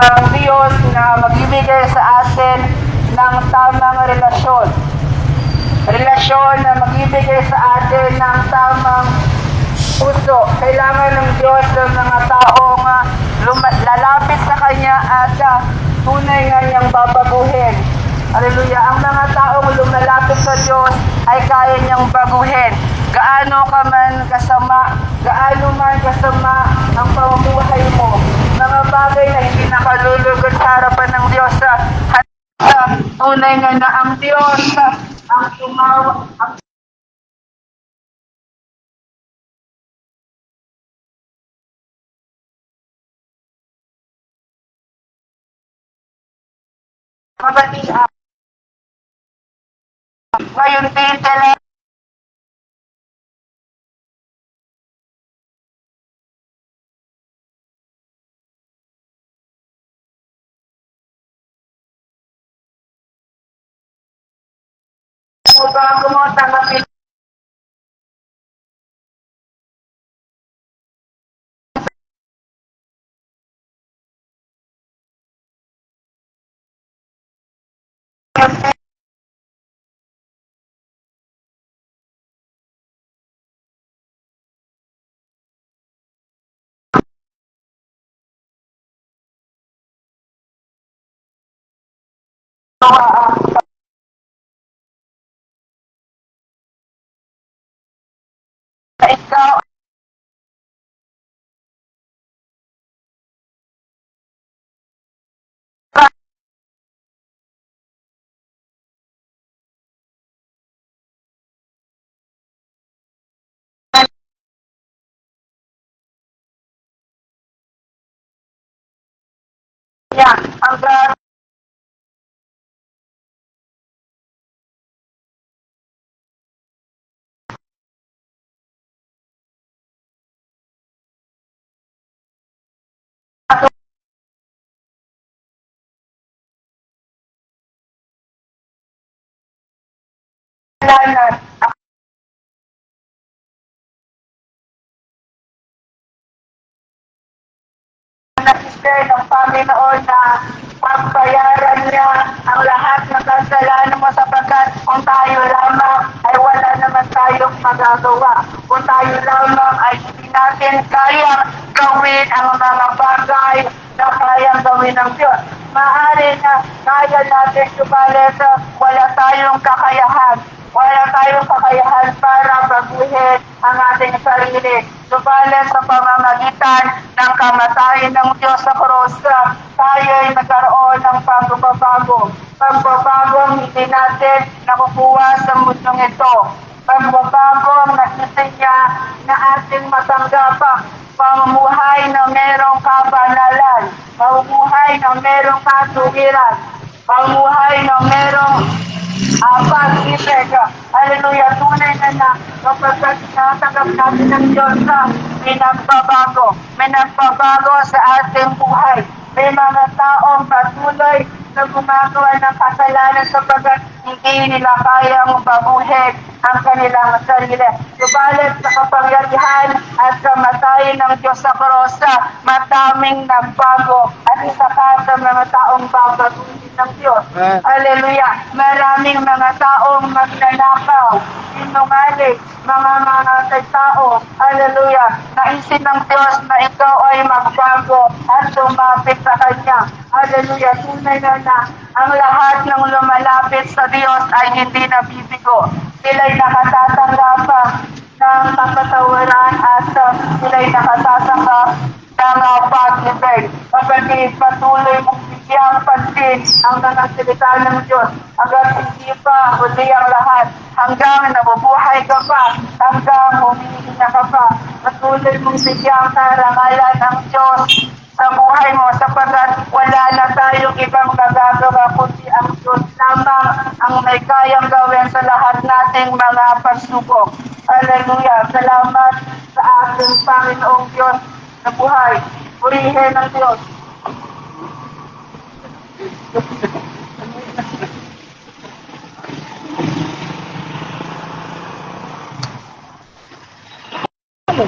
ng Diyos na magbibigay sa atin ng tamang relasyon. Relasyon na magbibigay sa atin ng tamang puso. Kailangan ng Diyos ng mga taong uh, lalapit sa Kanya at uh, tunay nga niyang babaguhin. Hallelujah. Ang mga taong lumalapit sa Diyos ay kaya niyang baguhin. Gaano ka man kasama, gaano man kasama ang pamumuhay mo. Mga bagay na hindi nakalulugod sa harapan ng Diyos. Uh, at uh, tunay nga na ang Diyos ang tumawa, ang Mabating ang ngayon din tele mo bago mo tanggapin yung na ikaw niya hanggang kasalanan nag-share ng Panginoon na pagbayaran niya ang lahat ng kasalanan mo sapagkat kung tayo wala tayong magagawa. Kung tayo lamang ay hindi natin kayang gawin ang mga bagay na kayang gawin ng Diyos. Maaari na kaya natin subalit wala tayong kakayahan. Wala tayong kakayahan para baguhin ang ating sarili. Subalit sa pamamagitan ng kamatayan ng Diyos sa uh, tayo ay nagkaroon ng pagbabago. Pagbabago hindi natin nakukuha sa mundong ito. Pagbabago ang nagsisilya na ating matanggap ang pamumuhay na merong kabanalan, pamumuhay na merong katuwiran, pamumuhay na merong uh, pag-ibig. Hallelujah. Tunay na na kapag natanggap natin ng Diyos na may nagbabago. May nagbabago sa ating buhay. May mga taong patuloy na gumagawa ng kasalanan sapagkat hindi nila kayang baguhin ang kanilang sarili. Subalit sa kapangyarihan at kamatayan ng Diyos sa krus, mataming nagbago at isa ka sa mga taong babaguhin ng Diyos. Hallelujah. Maraming mga taong magnanakaw, sinungaling, mga mga tao. Hallelujah. Naisin ng Diyos na ikaw ay magbago at lumapit sa Kanya. Hallelujah. Tunay na na ang lahat ng lumalapit sa Diyos ay hindi nabibigo. Sila'y nakatatanggap ng kapatawaran at uh, sila'y nakatatanggap ng uh, pag-ibig. Kapatid, patuloy mong bigyang pansin ang mga salita ng Diyos hanggang hindi pa huli ang lahat, hanggang nabubuhay ka pa, hanggang humihinga ka pa. Patuloy mong bigyang karangalan ng Diyos sa buhay mo sapagkat nating mga pagsubok. Hallelujah. Salamat sa ating Panginoong Diyos na buhay. Purihin ng Diyos. Ano,